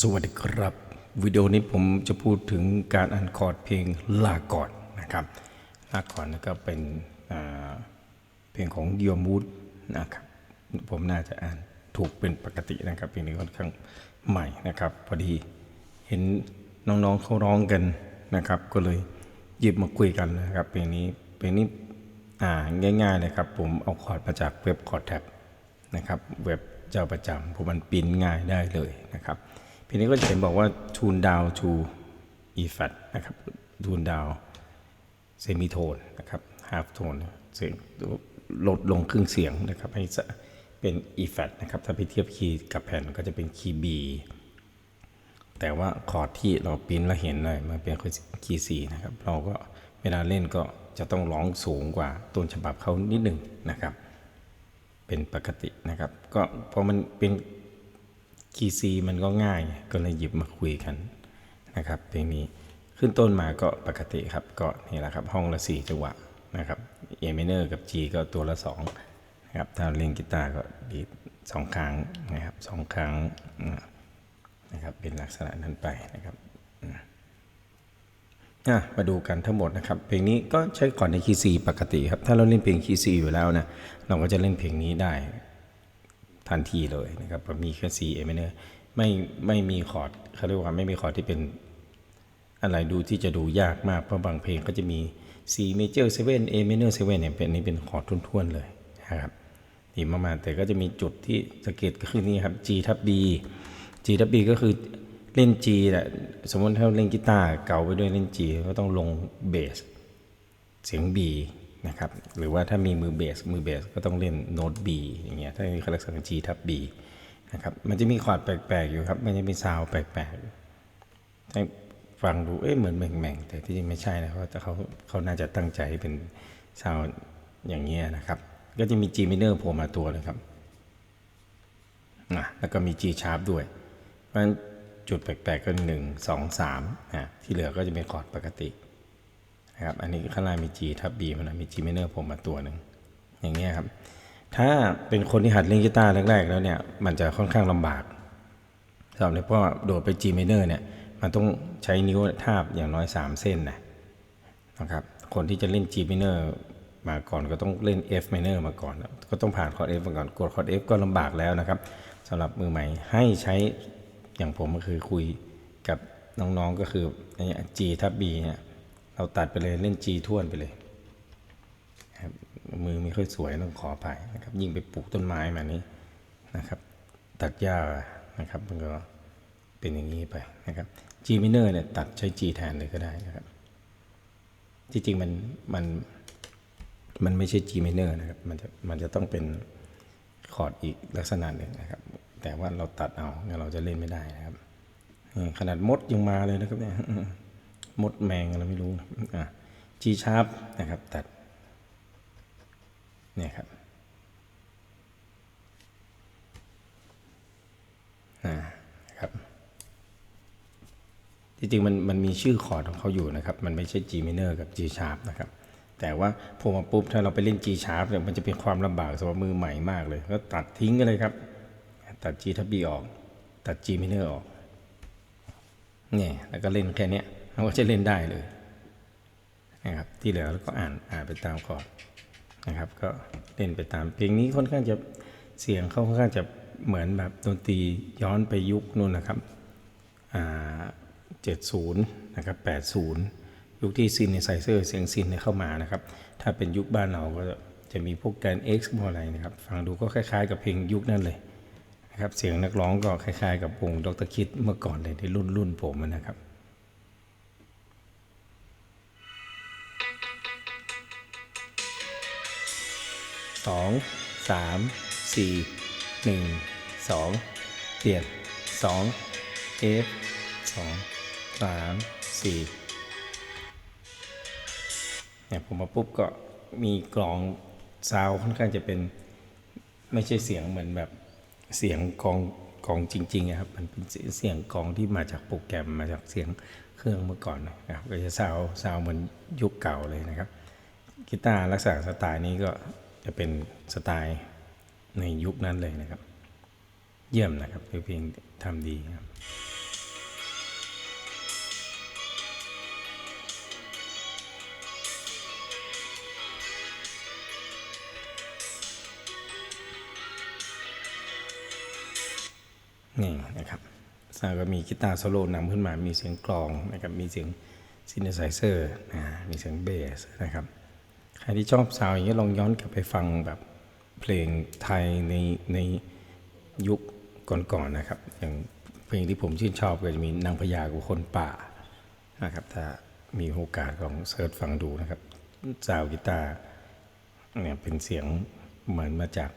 สวัสดีครับ วิดีโอนี้ผมจะพูดถึงการอ่านคอร์ดเพลงลาก่อนนะครับลาก่อนก็เป็นเพลงของดิโอมูดนะครับผมน่าจะอ่านถูกเป็นปกตินะครับเพลงนี้ค่อนข้างใหม่นะครับ พอดีเห็นน้องๆเขาร้องกันนะครับ ก็เลยหยิบมาคุยกันนะครับเพลงนี้เพลงนี้อ่าง่ายๆเลยครับ ผมเอาคอร์ดมาจากเว็บคอร์ดแท็บนะครับเว็บเจ้าประจำผมมันปิ้นง่ายได้เลยนะครับ เพลงนี้ก็จะเขียนบอกว่า tune down to e flat นะครับ tune down semi tone นะครับ half tone เสียงลดลงครึ่งเสียงนะครับ ให้สะเป็น e flat นะครับ ถ้าไปเทียบคีย์กับแผ่นก็จะเป็นคีย์ B แต่ว่าคอร์ดที่เราปิ้นแล้วเห็นเลยมันเป็นคีย์ C นะครับ เราก็เวลาเล่นก็จะต้องร้องสูงกว่าต้นฉบับเขานิดหนึ่งนะครับ เป็นปกตินะครับ ก็พอมันเป็น คีย์ซีมันก็ง่าย ก็เลยหยิบมาคุยกันนะครับเพลงนี้ขึ้นต้นมาก็ปกติครับก็นี่แหละครับห้องละสี่จังหวะนะครับเอเมเนอร์กับ G ก็ตัวละสองนะครับถ้าเล่นกีตาร์ก็ดีดสองครั้งนะครับสองครั้งนะครับเป็นลักษณะนั้นไปนะครับอะมาดูกันทั้งหมดนะครับ เพลงนี้ก็ใช้คอร์ดในคีย์ซีปกติครับ ถ้าเราเล่นเพลงคีย์ซีอยู่แล้วนะเราก็จะเล่นเพลงนี้ได้ ทันทีเลยนะครับมีแค่ซีเอเมเนอร์ไม่ไม่มีคอร์ดเขาเรียกว่าไม่มีคอร์ดที่เป็นอะไรดูที่จะดูยากมาก เพราะบางเพลงก็จะมี C major 7 A minor 7เนี่ยเป็นนี้เป็นคอร์ดทุ่นๆเลยนะครับดีมากๆแต่ก็จะมีจุดที่สังเกตก็คือนี่ครับ G ทับ B G ทับ B ก็คือเล่น G แหละสมมติถ้าเล่นกีตาร์เก่าไปด้วยเล่น G ก็ต้องลงเบสเสียง B นะครับหรือว่าถ้ามีมือเบสมือเบสก็ต้องเล่นโน้ต B อย่างเงี้ยถ้ามีคลักษณะ G ทับ B นะครับมันจะมีคอร์ดแปลกๆอยู่ครับมันจะมีซาวแปลกๆให้ฟังดูเอ๊ะเหมือนแหม่งๆแต่ที่จริงไม่ใช่นะเพราะเขาเขาน่าจะตั้งใจเป็นซาวอย่างเงี้ยนะครับก็จะมี G minor โผล่มาตัวเลยครับนะแล้วก็มี G sharp ด้วย เพราะฉะนั้นจุดแปลกๆก็หนึ่งสองสามนะที่เหลือก็จะเป็นคอร์ดปกติ นะครับอันนี้ข้างล่างมี G ทับ B มันนะมี G minor ผมมาตัวหนึ่งอย่างเงี้ยครับ ถ้าเป็นคนที่หัดเล่นกีตาร์แรกๆ แล้วเนี่ย มันจะค่อนข้างลำบากสำหรับเพราะโดดไป G minor เนี่ย มันต้องใช้นิ้วทาบอย่างน้อย 3 เส้นนะนะครับ คนที่จะเล่น G minor มาก่อนก็ต้องเล่น F minor มาก่อน ก็ต้องผ่านคอร์ด F มาก่อน กดคอร์ด F ก็ลำบากแล้วนะครับสำหรับมือใหม่ให้ใช้อย่างผมก็คือคุยกับน้องๆก็คืออันนี้ G ทับ B เนี่ย เราตัดไปเลยเล่น G ท่วนไปเลยครับมือไม่ค่อยสวยต้องขออภัยนะครับ ยิ่งไปปลูกต้นไม้มานี้นะครับ ตัดหญ้านะครับมันก็เป็นอย่างนี้ไปนะครับ G minor เนี่ยตัดใช้ G แทนเลยก็ได้นะครับที่จริงมันมันมันไม่ใช่ G minor นะครับ มันจะมันจะต้องเป็นคอร์ดอีกลักษณะหนึ่งนะครับ แต่ว่าเราตัดเอางั้นเราจะเล่นไม่ได้นะครับขนาดมดยังมาเลยนะครับเนี่ย มดแมงอะไรไม่รู้อะ G sharp นะครับ ตัด เนี่ยครับอ่าครับ จริงๆมันมันมีชื่อคอร์ดของเขาอยู่นะครับ มันไม่ใช่ G minor กับ G sharp นะครับ แต่ว่าพอมาปุ๊บถ้าเราไปเล่น G sharp เนี่ยมันจะเป็นความลำบากสำหรับมือใหม่มากเลย ก็ตัดทิ้งกันเลยครับ ตัด G ทับ B ออก ตัด G minor ออก เนี่ย แล้วก็เล่นแค่เนี้ย เราก็จะเล่นได้เลยนะครับที่เหลือเราก็อ่านอ่านไปตามคอร์ดนะครับ ก็เล่นไปตามเพลงนี้ค่อนข้างจะเสียงเขาค่อนข้างจะเหมือนแบบดนตรีย้อนไปยุคนู่นนะครับอ่าเจ็ดศูนย์นะครับแปดศูนย์ยุคที่ซินในไซเซอร์เสียงซินเข้ามานะครับ ถ้าเป็นยุคบ้านเราก็จะมีพวกแกน X พวกอะไรนะครับ ฟังดูก็คล้ายๆ กับเพลงยุคนั้นเลยนะครับ เสียงนักร้องก็คล้ายๆ กับวงดรคิดเมื่อก่อนเลยในรุ่นรุ่นผมนะครับ สองสามสี่หนึ่งสองเปลี่ยนสอง F สองสามสี่เนี่ยผมมาปุ๊บก็มีกลองซาวค่อนข้างจะเป็นไม่ใช่เสียงเหมือนแบบเสียงกองกองจริงๆอะครับ มันเป็นเสียงกองที่มาจากโปรแกรมมาจากเสียงเครื่องเมื่อก่อนนะครับก็จะซาวซาวเหมือนยุคเก่าเลยนะครับกีตาร์ลักษณะสไตล์นี้ก็ จะเป็นสไตล์ในยุคนั้นเลยนะครับ เยี่ยมนะครับคือเพลงทำดีครับนี่นะครับซาก็มีกีตาร์โซโล่นำขึ้นมา มีเสียงกลองนะครับ มีเสียงซินเนไซเซอร์นะ มีเสียงเบสนะครับ ครที่ชอบซาวอย่างนี้ลองย้อนกลับไปฟังแบบเพลงไทยในในยุคก่อนๆนะครับ อย่างเพลงที่ผมชื่นชอบก็จะมีนางพญากับคนป่านะครับถ้ามีโอกาสลองเสิร์ชฟังดูนะครับซาวกีตาร์เนี่ยเป็นเสียงเหมือนมาจาก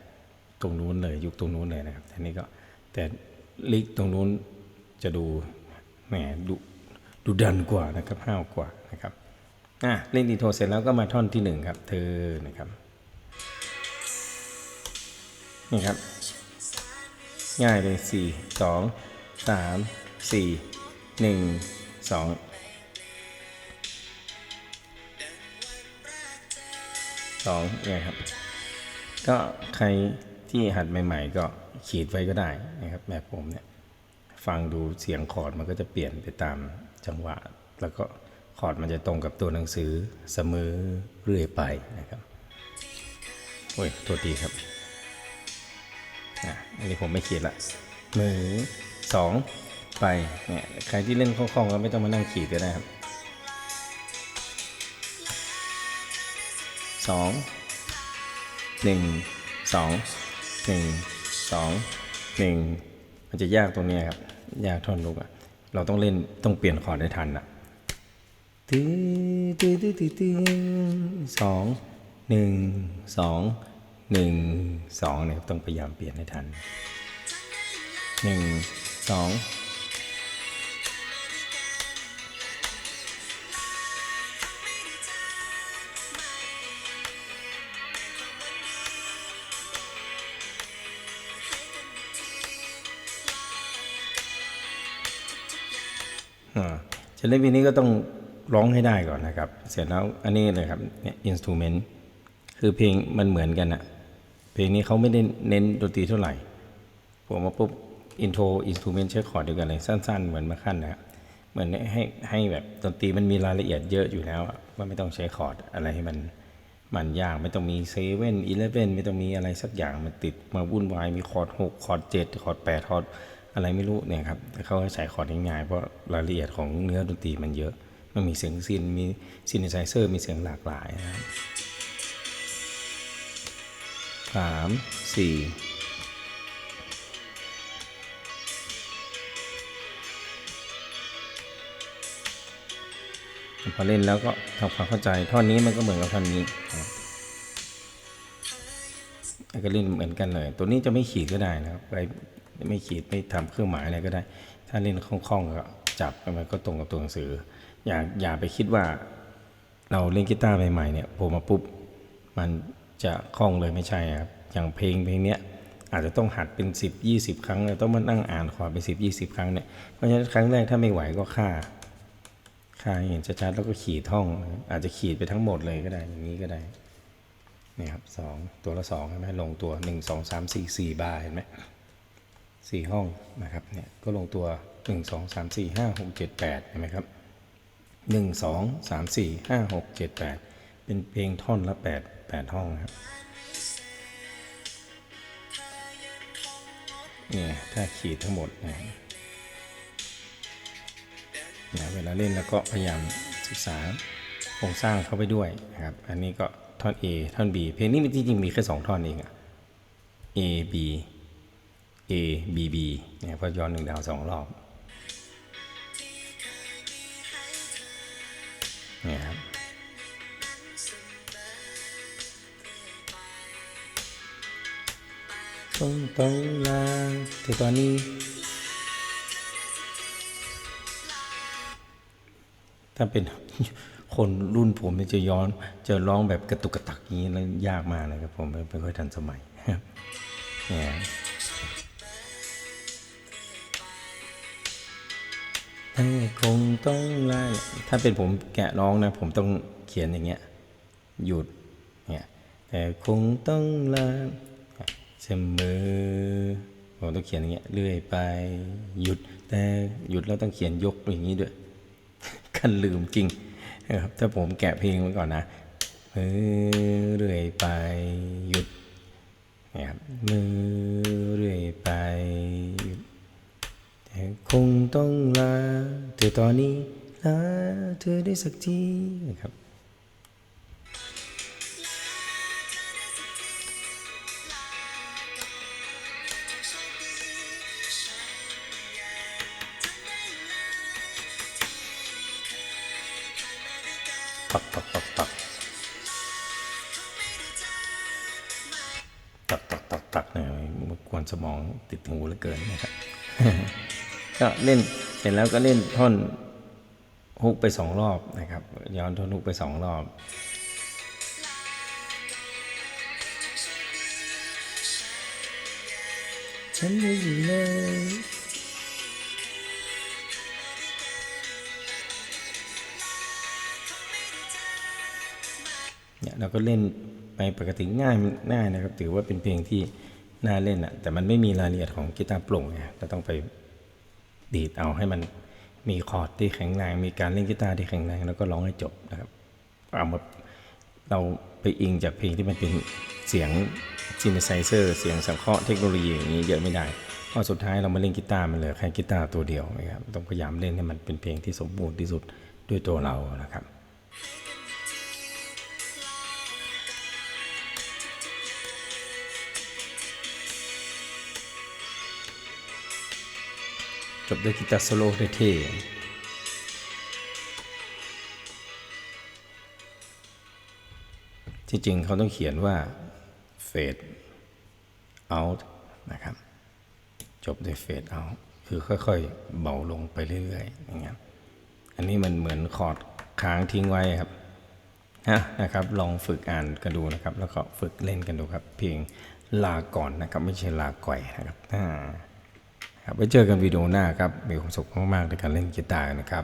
ตรงนู้นเลย ยุคตรงนู้นเลยนะครับแต่นี่ก็แต่ลิกตรงนู้นจะดูแหมดูดูดันกว่านะครับห้าวกว่านะครับ อะเล่นอินโทรเสร็จแล้วก็มาท่อนที่หนึ่งครับ เธอนะครับนี่ครับ ง่ายเลยสี่สองสามสี่หนึ่งสองสองเนี่ยครับ ก็ใครที่หัดใหม่ ๆ ก็ขีดไว้ก็ได้นะครับแบบผมเนี่ย ฟังดูเสียงคอร์ดมันก็จะเปลี่ยนไปตามจังหวะแล้วก็ คอร์ดมันจะตรงกับตัวหนังสือเสมอเรื่อยไปนะครับโอ้ยตัวดีครับอะอันนี้ผมไม่ขีดละมือสองไปเนี่ยใครที่เล่นคล่องๆก็ไม่ต้องมานั่งขีดก็ได้ครับสองหนึ่งสองหนึ่งสองหนึ่งมันจะยากตรงนี้ครับ ยากท่อนลุกอะเราต้องเล่นต้องเปลี่ยนคอร์ดได้ทันอะ ตื้อตื้อตื้อตื้อตื้อสองหนึ่งสองหนึ่งสองเนี่ยต้องพยายามเปลี่ยนให้ทันหนึ่งสองอ่าจะเล่นเพลงนี้ก็ต้อง ร้องให้ได้ก่อนนะครับ เสร็จแล้วอันนี้เลยครับเนี่ยอินสตูเมนต์คือเพลงมันเหมือนกันอะเพลงนี้เขาไม่ได้เน้นดนตรีเท่าไหร่ผมมาปุ๊บอินโทรอินสตูเมนต์ใช้คอร์ดเดียวกันเลยสั้น ๆ เหมือนมาขั้นนะครับเหมือนให้ให้แบบดนตรีมันมีรายละเอียดเยอะอยู่แล้วว่าไม่ต้องใช้คอร์ดอะไรให้มันมันยากไม่ต้องมีเซเว่นอีเลฟเว่นไม่ต้องมีอะไรสักอย่างมันติดมาวุ่นวายมีคอร์ดหกคอร์ดเจ็ดคอร์ดแปดคอร์ดอะไรไม่รู้เนี่ยครับแต่เขาใช้คอร์ดง่ายๆเพราะรายละเอียดของเนื้อดนตรีมันเยอะ มันมีเสียงซินมีซินเ h ไซเซอร์มีเสียงหลากหลายนะครับสามสี่พอเล่นแล้วก็ทำความเข้าใจท่อนนี้มันก็เหมือนกับท่อนนี้แล้วก็เล่นเหมือนกันเลย ตัวนี้จะไม่ขีดก็ได้นะครับไปไม่ขีดไม่ทำเครื่องหมายอะไรก็ได้ ถ้าเล่นคล่องๆก็จับมันก็ตรงกับตัวหนังสือ อย่าอย่าไปคิดว่าเราเล่นกีตาร์ใหม่ๆเนี่ยผมมาปุ๊บมันจะคล่องเลยไม่ใช่ครับอย่างเพลงเพลงเนี้ยอาจจะต้องหัดเป็น 10 20 ครั้งเลยต้องมานั่งอ่านคอร์ดเป็น 10 20 ครั้งเนี่ยเพราะฉะนั้นครั้งแรกถ้าไม่ไหวก็ค่าค่าเห็นชัดๆแล้วก็ขีดท่อง อาจจะขีดไปทั้งหมดเลยก็ได้อย่างนี้ก็ได้นี่ครับสองตัวละสองใช่ไหมลงตัวหนึ่งสองสามสี่สี่บาร์เห็นไหมสี่ห้องนะครับเนี่ยก็ลงตัวหนึ่งสองสามสี่ห้าหกเจ็ดแปดเห็นไหมครับ หนึ่งสองสามสี่ห้าหกเจ็ดแปดเป็นเพลงท่อนละแปดแปดห้องนครับเนี่ยถ้าขีดทั้งหมดนะนะเวลาเล่นแล้วก็พยายามศึกษาโครงสร้างเข้าไปด้วยนะครับ อันนี้ก็ท่อน A ท่อน B เพลงนี้มันจริงๆมีแค่สองท่อนเองอะ A B A B B เนี่ยเพอย้อนหนึ่งดาวสองรอบ เนี่ยครับตรงตรงลาที่ตอนนี้ ถ้าเป็นคนรุ่นผมเนี่ยจะย้อนจะร้องแบบกระตุกกระตักอย่างนี้แล้วยากมากเลยครับผมไม่ไม่ค่อยทันสมัยครับเนี่ย เอ้ยคงต้องไล่ถ้าเป็นผมแกะร้องนะ ผมต้องเขียนอย่างเงี้ย หยุดเนี่ยแต่คงต้องลาเสมอผมต้องเขียนอย่างเงี้ยเรื่อยไป หยุด แต่หยุดแล้วต้องเขียนยกอย่างนี้ด้วยกันลืมจริงนะครับถ้าผมแกะเพลงไว้ก่อนนะมือเรื่อยไปหยุดนะครับมือเรื่อยไปหยุด คงต้องลาเธอตอนนี้ลาเธอได้สักทีนะครับปักปักปักปักตักตักตักตักเนี่ยมกวนสมองติดหูเหลือเกินนะครับ ก็เล่นเสร็จแล้วก็เล่นท่อนฮุกไปสองรอบนะครับ ย้อนท่อนฮุกไปสองรอบ ฉันไม่อยู่เลยเนี่ยเราก็เล่นไปปกติง่ายง่ายนะครับ ถือว่าเป็นเพลงที่น่าเล่นอะแต่มันไม่มีรายละเอียดของกีตาร์โปร่งไงเราต้องไป ดีดเอาให้มันมีคอร์ดที่แข็งแรง มีการเล่นกีตาร์ที่แข็งแรง แล้วก็ร้องให้จบนะครับเอามาเราไปอิงจากเพลงที่มันเป็นเสียงซินไซเซอร์เสียงสังเคราะห์เทคโนโลยีอย่างนี้เยอะไม่ได้เพราะสุดท้ายเรามาเล่นกีตาร์มันเหลือแค่กีตาร์ตัวเดียวนะครับต้องพยายามเล่นให้มันเป็นเพลงที่สมบูรณ์ที่สุดด้วยตัวเรานะครับ จบด้วยกีตาร์โซโล่เท่ๆที่จริงเขาต้องเขียนว่า fade out นะครับ จบด้วย fade out คือค่อยๆ เบาลงไปเรื่อยๆอย่างเงี้ยอันนี้มันเหมือนคอร์ดค้างทิ้งไว้ครับฮะนะครับ ลองฝึกอ่านกันดูนะครับ แล้วก็ฝึกเล่นกันดูครับ เพียงลาก่อนนะครับ ไม่ใช่ลาก่อยนะครับอ่า ครับไว้เจอกันวิดีโอหน้าครับมีความสุขมากๆในการเล่นกีตาร์นะครับ